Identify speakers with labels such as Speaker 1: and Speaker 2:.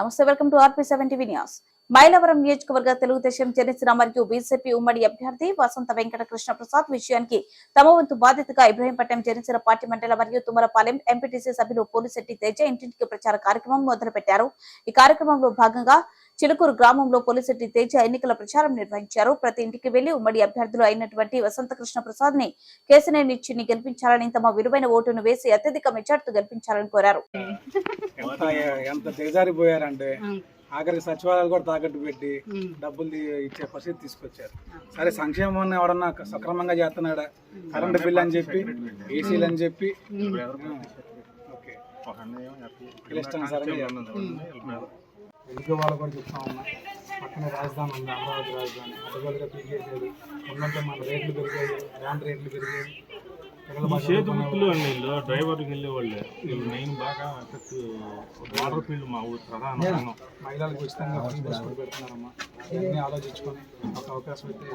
Speaker 1: నమస్తే welcome to RP seven TV news Mylavaram నియోజకవర్గ తెలుగుదేశం జనసేన మరియు బీజేపీ ఉమ్మడి అభ్యర్థి వసంత వెంకట కృష్ణ ప్రసాద్ విషయానికి తమ వంతు బాధ్యతగా ఇబ్రహీంపట్నం జనసేన పార్టీ మండల మరియు తుమ్మలపాలెం ఎంపీటీసీ సభ్యులు పోలిశెట్టి తేజ ఇంటింటికి ప్రచార కార్యక్రమం మొదలుపెట్టారు. ఈ కార్యక్రమంలో భాగంగా చిలుకూరు గ్రామంలో పోలిశెట్టి తేజ ఎన్నికల ప్రచారం నిర్వహించారు. ప్రతి ఇంటికి వెళ్ళి ఉమ్మడి అభ్యర్థులు అయినటువంటి వసంత కృష్ణ ప్రసాద్ని కేసినేనిచ్చిని గెలిపించాలని తమ విలువైన ఓటును వేసి అత్యధిక మెజార్టీతో గెలిపించాలని కోరారు.
Speaker 2: ఆఖరికి సచివాలయాలు కూడా తాకట్టు పెట్టి డబ్బులు ఇచ్చే పరిస్థితి తీసుకొచ్చారు. సరే సంక్షేమం ఎవడన్నా సక్రమంగా చేస్తున్నాడా? కరెంట్ బిల్ అని చెప్పి ఏసీలు అని చెప్పి. ఓకే. తెలుగు వాళ్ళు కూడా చెప్తా ఉన్నా. పక్కన రాజధాని ఉంది అమరావతి రాజధాని. అటుగోలుగా పీకేసేది ఉన్నంత మన రేట్లు పెరిగాయి ల్యాండ్ రేట్లు పెరిగాయి.
Speaker 3: చేతి వృత్తిలో వీళ్ళు డ్రైవర్కి వెళ్ళే వాళ్ళే వీళ్ళు మెయిన్ బాగా ఎఫెక్ట్ వాటర్ ఫీల్డ్ మా ఊరు ప్రధాన.
Speaker 2: మహిళలకు ఉచితంగా ఫ్రీ బస్ కూడా పెడుతున్నారమ్మా ఇవన్నీ ఆలోచించుకొని ఒక అవకాశం అయితే